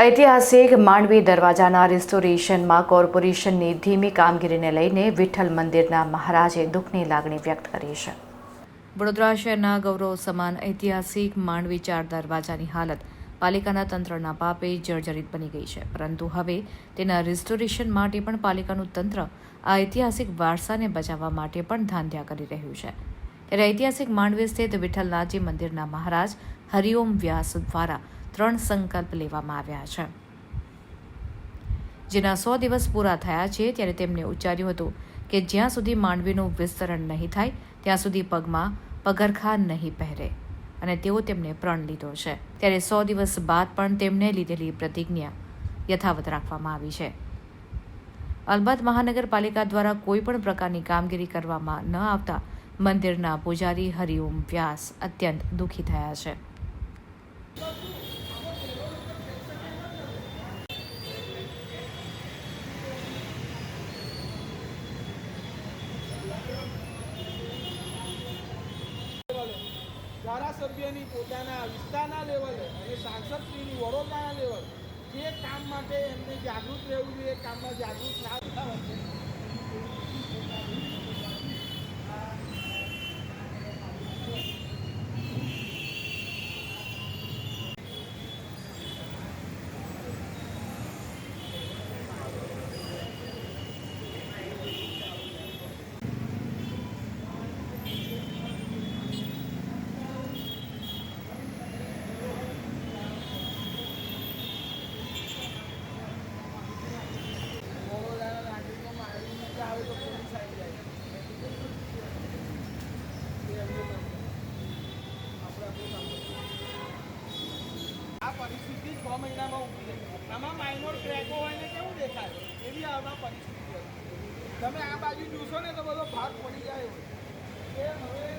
ઐતિહાસિક માંડવી દરવાજાના રિસ્ટોરેશનમાં કોર્પોરેશનની ધીમી કામગીરીને લઈને વિઠ્ઠલ મંદિરના મહારાજે દુઃખની લાગણી વ્યક્ત કરી છે. વડોદરા શહેરના ગૌરવ સમાન ઐતિહાસિક માંડવી ચાર દરવાજાની હાલત પાલિકાના તંત્રના પાપે જર્જરિત બની ગઈ છે. પરંતુ હવે તેના રિસ્ટોરેશન માટે પણ પાલિકાનું તંત્ર આ ઐતિહાસિક વારસાને બચાવવા માટે પણ ધાંધ્યા કરી રહ્યું છે. ત્યારે ઐતિહાસિક માંડવી સ્થિત વિઠ્ઠલનાથજી મંદિરના મહારાજ હરિઓમ વ્યાસ દ્વારા ત્રણ સંકલ્પ લેવામાં આવ્યા છે. જેના સો દિવસ પૂરા થયા છે ત્યારે તેમણે ઉચ્ચાર્યું હતું કે જ્યાં સુધી માંડવીનું વિસ્તરણ નહીં થાય, ત્યાં સુધી પગમાં પગરખા નહીં પહેરે. અને તેઓ તેમણે પ્રણ લીધો છે. ત્યારે સો દિવસ બાદ પણ તેમણે લીધેલી પ્રતિજ્ઞા યથાવત રાખવામાં આવી છે. અલબત્ત મહાનગરપાલિકા દ્વારા કોઈ પણ પ્રકારની કામગીરી કરવામાં ન આવતા મંદિરના પૂજારી હરિઓમ વ્યાસ અત્યંત દુઃખી થયા છે. ધારાસભ્યની પોતાના વિસ્તારના લેવલે અને સાંસદશ્રીની વડોદરાના લેવલ જે કામ માટે એમને જાગૃત રહેવું જોઈએ કામમાં જાગૃત ના થતા હોય નાગરિકો મારી નીચે આવે તો પોલીસ આવી જાય એ એમનું કામ છે. આપણે આપણું કામ કરીએ. આ પરિસ્થિતિ છ મહિનામાં ઊભી થઈ આમાં માઇનોર ક્રેકો હોય ને કેવું દેખાય? એવી આમાં પરિસ્થિતિ તમે આ બાજુ જોશો ને તો બધો ભાગ પડી જાય. એ હવે?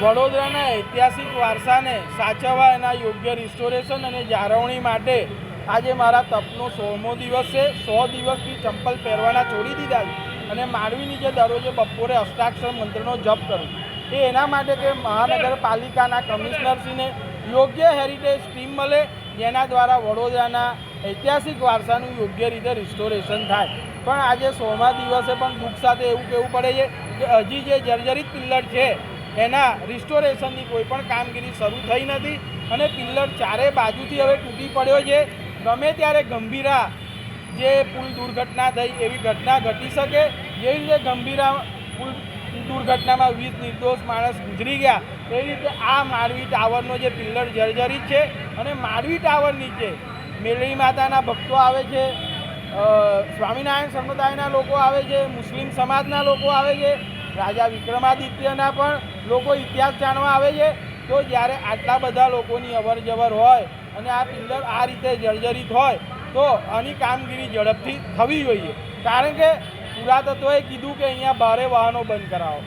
વડોદરાના ઐતિહાસિક વારસાને સાચવવા એના યોગ્ય રિસ્ટોરેશન અને જાળવણી માટે આજે મારા તપનો સોળમો દિવસ છે. સો દિવસથી ચંપલ પહેરવાના છોડી દીધા છે અને માંડવીની જે દરરોજે બપોરે અષ્ટાક્ષર મંત્રનો જપ કરું એ એના માટે કે મહાનગરપાલિકાના કમિશનરશ્રીને યોગ્ય હેરિટેજ ટીમ મળે, જેના દ્વારા વડોદરાના ઐતિહાસિક વારસાનું યોગ્ય રીતે રિસ્ટોરેશન થાય. પણ આજે સોમા દિવસે પણ દુઃખ સાથે એવું કહેવું પડે છે કે હજી જે જર્જરિત પિલ્લર છે એના રિસ્ટોરેશનની કોઈ પણ કામગીરી શરૂ થઈ નથી અને પિલ્લર ચારે બાજુથી હવે તૂટી પડ્યો છે. ગમે ત્યારે ગંભીરા જે પુલ દુર્ઘટના થઈ એવી ઘટના ઘટી શકે જેવી રીતે ગંભીરા પુલ દુર્ઘટનામાં વીસ નિર્દોષ માણસ ગુજરી ગયા એવી રીતે આ માળવી ટાવરનો જે પિલ્લર જર્જરિત છે અને માળવી ટાવર નીચે મેળવી માતાના ભક્તો આવે છે સ્વામિનારાયણ સમુદાયના લોકો આવે છે, મુસ્લિમ સમાજના લોકો આવે છે રાજા વિક્રમાદિત્યના પણ લોકો ઇતિહાસ જાણવા આવે છે. તો જ્યારે આટલા બધા લોકોની અવર જવર હોય અને આ પિલ્લર આ રીતે જર્જરિત હોય, તો આની કામગીરી ઝડપથી થવી જોઈએ. કારણ કે પુરાતત્વએ કીધું કે અહીંયા ભારે વાહનો બંધ કરાવો,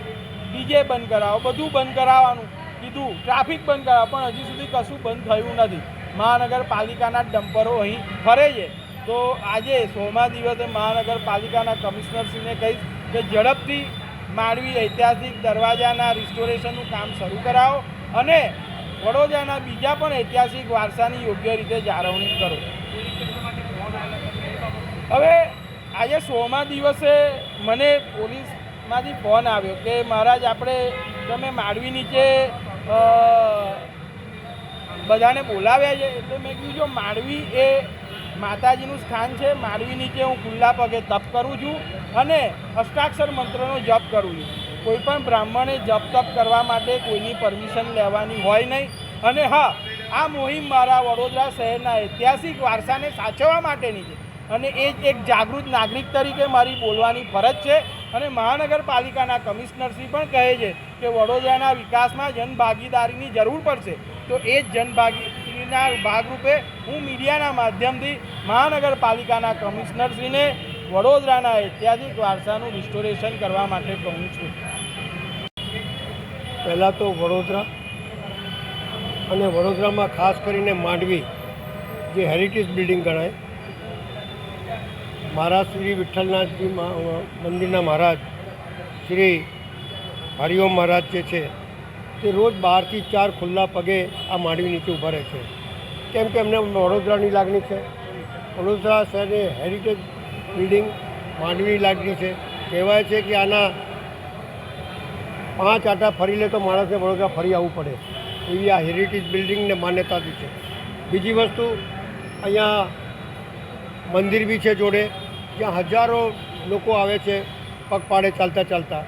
ડીજે બંધ કરાવો, બધું બંધ કરાવવાનું. કીધું, ટ્રાફિક બંધ કરાવો, પણ હજી સુધી કશું બંધ થયું નથી. મહાનગરપાલિકાના ડમ્પરો અહીં ફરે છે. તો આજે સોમા દિવસે મહાનગરપાલિકાના કમિશનરશ્રીને કહીશ કે ઝડપથી માંડવી ઐતિહાસિક દરવાજાના રિસ્ટોરેશનનું કામ શરૂ કરાવો અને વડોદરાના બીજા પણ ઐતિહાસિક વારસાની યોગ્ય રીતે જાળવણી કરો. હવે આજે સોમા દિવસે મને પોલીસમાંથી ફોન આવ્યો કે મહારાજ, આપણે તમે માંડવી નીચે બધાને બોલાવ્યા છે. એટલે મેં કીધું, જો માંડવી એ માતાજીનું સ્થાન છે માંડવી નીચે હું ખુલ્લા પગે તપ કરું છું. અને અષ્ટાક્ષર મંત્રનો જપ કરવું જોઈએ કોઈપણ બ્રાહ્મણે જપ તપ કરવા માટે કોઈની પરમિશન લેવાની હોય નહીં. અને હા, આ મુહિમ મારા વડોદરા શહેરના ઐતિહાસિક વારસાને સાચવવા માટેની છે. અને એ જ એક જાગૃત નાગરિક તરીકે મારી બોલવાની ફરજ છે. અને મહાનગરપાલિકાના કમિશનરશ્રી પણ કહે છે કે વડોદરાના વિકાસમાં જનભાગીદારીની જરૂર પડશે. તો એ જ જનભાગીદારીના ભાગરૂપે હું મીડિયાના માધ્યમથી મહાનગરપાલિકાના કમિશનરશ્રીને વડોદરાના ઐતિહાસિક વારસાનું રિસ્ટોરેશન કરવા માટે કહું છું. પહેલાં તો વડોદરા અને વડોદરામાં ખાસ કરીને માંડવી, જે હેરિટેજ બિલ્ડિંગ ગણાય. મહારાજ શ્રી વિઠ્ઠલનાથજી મંદિરના મહારાજ શ્રી હરિઓમ મહારાજ જે છે, તે રોજ બારથી ચાર ખુલ્લા પગે આ માંડવી નીચે ઊભા રહે છે. કેમ કે એમને વડોદરાની લાગણી છે. વડોદરા શહેરે હેરિટેજ બિલ્ડિંગ માંડવી લાગણી છે. કહેવાય છે કે આના પાંચ આટા ફરી લે તો માણસને વડોદરા ફરી આવવું પડે. એવી આ હેરિટેજ બિલ્ડિંગને માન્યતાથી છે. બીજી વસ્તુ, અહીંયા મંદિર બી છે જોડે. જ્યાં હજારો લોકો આવે છે, પગપાળે ચાલતા ચાલતા.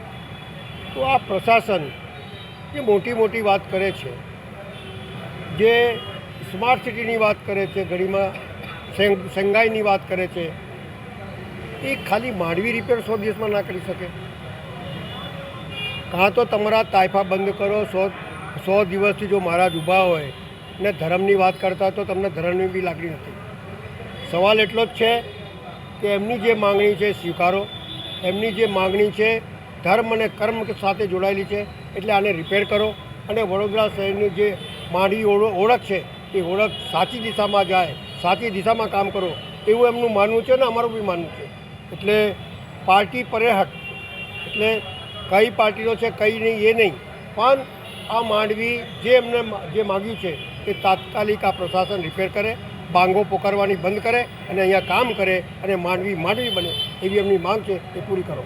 તો આ પ્રશાસન જે મોટી મોટી વાત કરે છે. જે સ્માર્ટ સિટીની વાત કરે છે ઘડીમાં શેંઘાઈની વાત કરે છે. એ ખાલી માંડવી રિપેર સો દિવસમાં ના કરી શકે. કાં તો તમારા તાયફા બંધ કરો, સો સો દિવસથી જો મહારાજ ઊભા હોય ને ધર્મની વાત કરતા તો તમને ધર્મની બી લાગણી નથી. સવાલ એટલો જ છે કે એમની જે માંગણી છે સ્વીકારો. એમની જે માંગણી છે ધર્મ અને કર્મ સાથે જોડાયેલી છે એટલે આને રિપેર કરો. અને વડોદરા શહેરની જે માંડવી ઓળખ છે, એ ઓળખ સાચી દિશામાં જાય, સાચી દિશામાં કામ કરો, એવું એમનું માનવું છે ને અમારું બી માનવું છે? એટલે પાર્ટી પરેહક એટલે કઈ પાર્ટીનો છે, કઈ નહીં, એ નહીં. પણ આ માંડવી જે એમને જે માગ્યું છે એ તાત્કાલિક આ પ્રશાસન રિપેર કરે, બાંગો પોકારવાની બંધ કરે અને અહીંયા કામ કરે અને માંડવી માંડવી બને એવી એમની માંગ છે, એ પૂરી કરો.